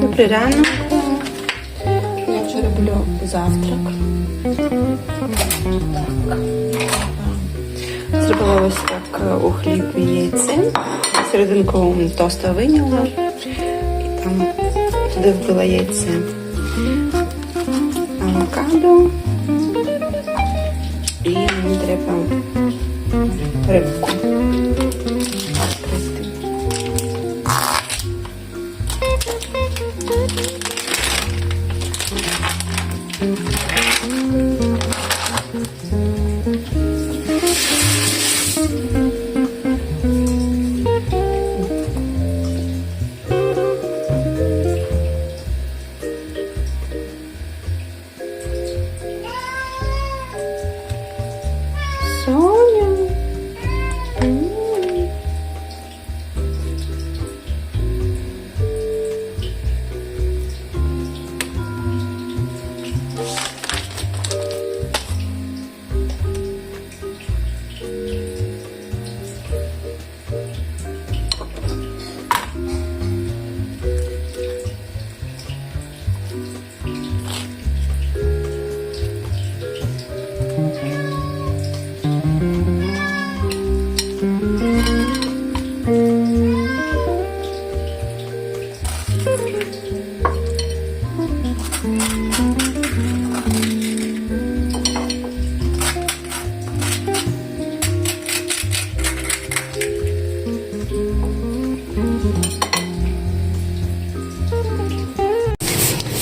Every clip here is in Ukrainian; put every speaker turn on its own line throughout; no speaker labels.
Добрий ранок. Я вже роблю завтрак. Зробила ось так е, у хліб і яйце. Серединку тоста вийняла. І там туди вбила яйце. Авокадо. І мені треба 哎。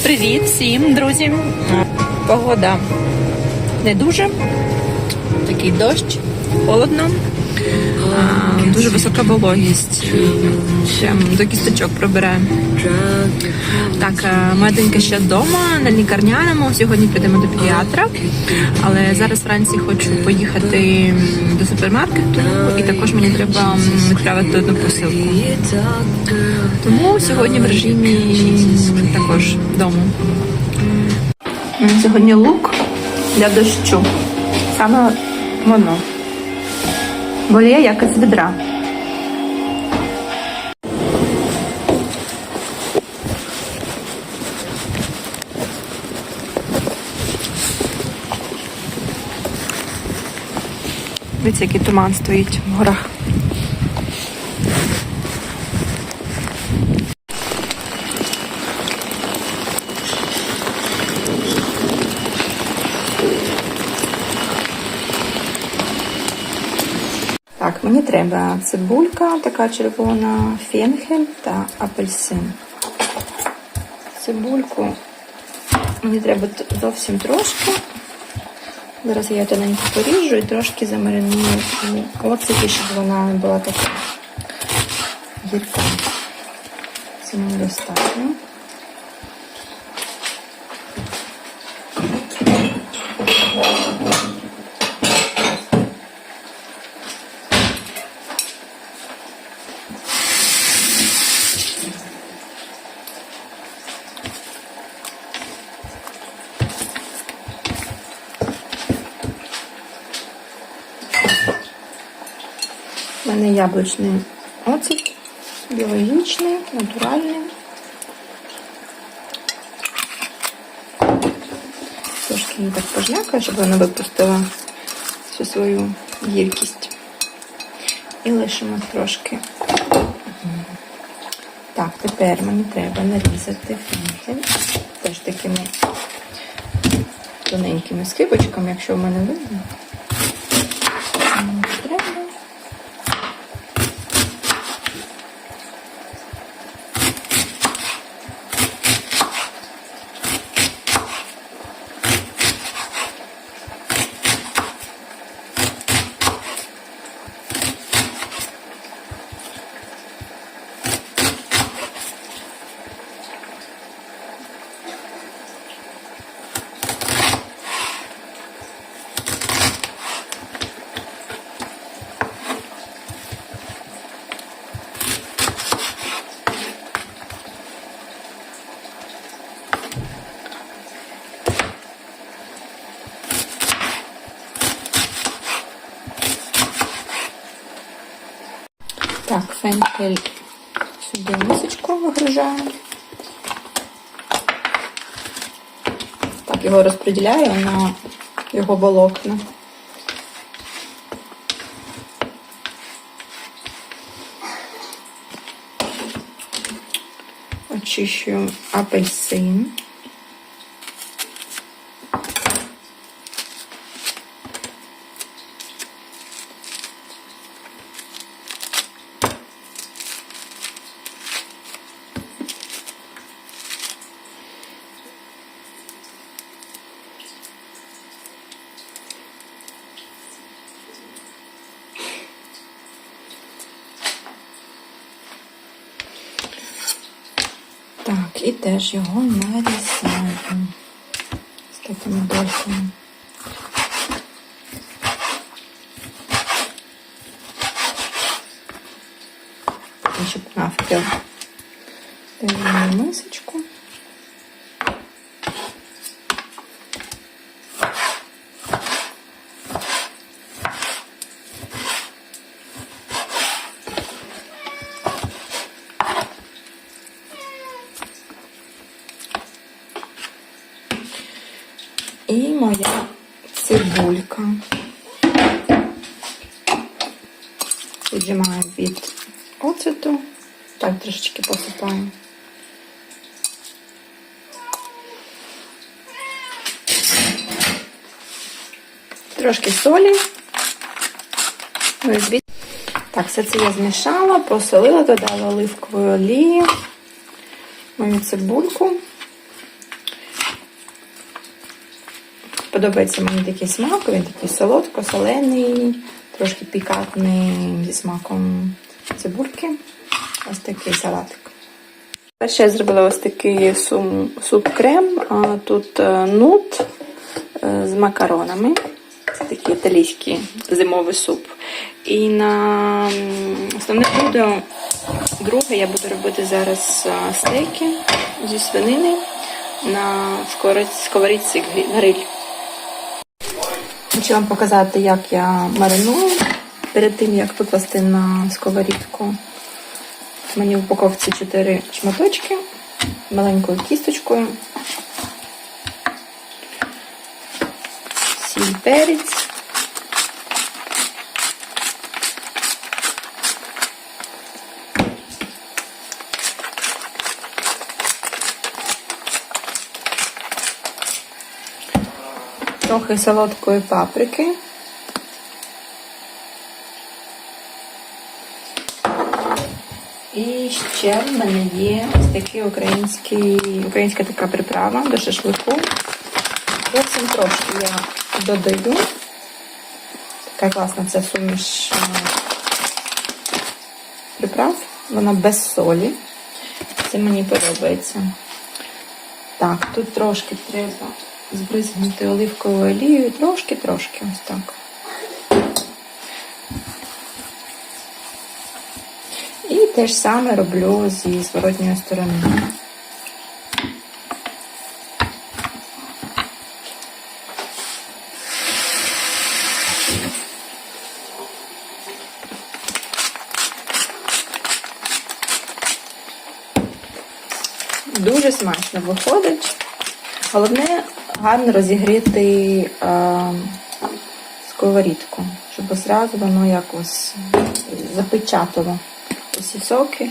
Привіт всім, друзі. Погода не дуже. Такий дощ, холодно, дуже висока вологість. Прям до кісточок пробирає. Так, е, моя донька ще вдома на лікарняному. Сьогодні підемо до педіатра. Але зараз вранці хочу поїхати до супермаркету, і також мені треба відправити одну посилку. Тому сьогодні в режимі також вдома. Сьогодні лук для дощу. Саме воно. Бо є як із відра. Дивіться, який туман стоїть в горах.
Так, мені треба цибулька, така червона, фенхель та апельсин. Цибульку мені треба зовсім трошки. Зараз я тоненько поріжу і трошки замариную у оцеті, щоб вона не була така гірка. Це мені достатньо. Мене яблучний оцет, біологічний, натуральний. Трошки її так пожмякаю, щоб вона випустила всю свою гіркість. І лишимо трошки. Так, тепер мені треба нарізати фінкель. Теж такими тоненькими скибочками, якщо в мене видно. Фенхель сюди мисочку вигружаю. Так, його розподіляю на його волокна. Очищую апельсин. Так, і теж його нарізаю з такими дольками. Щоб навпіл Даємо мисочку. І моя цибулька. Віджимаю від оцету. Так, трошечки посипаю. Трошки солі. Ну. Так, все це я змішала, посолила, додала оливкової олії, мою цибульку. Подобається мені такий смак, він такий солодко-солений, трошки пікантний зі смаком цибульки. Ось такий салатик. Перше я зробила ось такий суп-крем. Тут е, нут е, з макаронами. Це такий італійський зимовий суп. І на основне блюдо, друге, я буду робити зараз е, стейки зі свинини на сковорід- сковорідці гриль. Хочу вам показати, як я мариную перед тим, як викласти на сковорідку. Мені в упаковці 4 шматочки маленькою кісточкою. Сіль перець. Трохи солодкої паприки. І ще в мене є ось такий український, українська така приправа до шашлику. Зовсім трошки я додаю. Така класна ця суміш е, приправ. Вона без солі. Це мені подобається. Так, тут трошки треба збризгнути оливковою олією. Трошки-трошки ось так. І те ж саме роблю зі зворотньої сторони. Дуже смачно виходить. Головне гарно розігріти е, сковорідку, щоб одразу воно якось запечатало усі соки.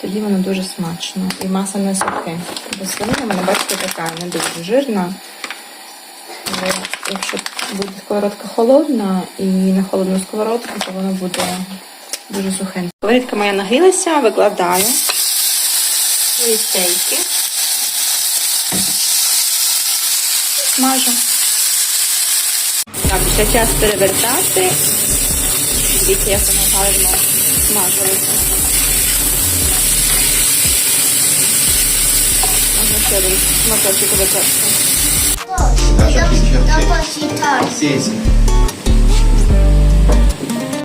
Тоді воно дуже смачно. І маса не сухе. Бо свинина, в мене, бачите, така не дуже жирна. Але якщо буде сковородка холодна і на холодну сковородку, то воно буде дуже сухе. Сковорідка моя нагрілася, викладаю свої стейки. Смажу. Так, ще час перевертати. Дивіться, як воно гарно смажилося. Можна ще один шматочок викласти.
Dopo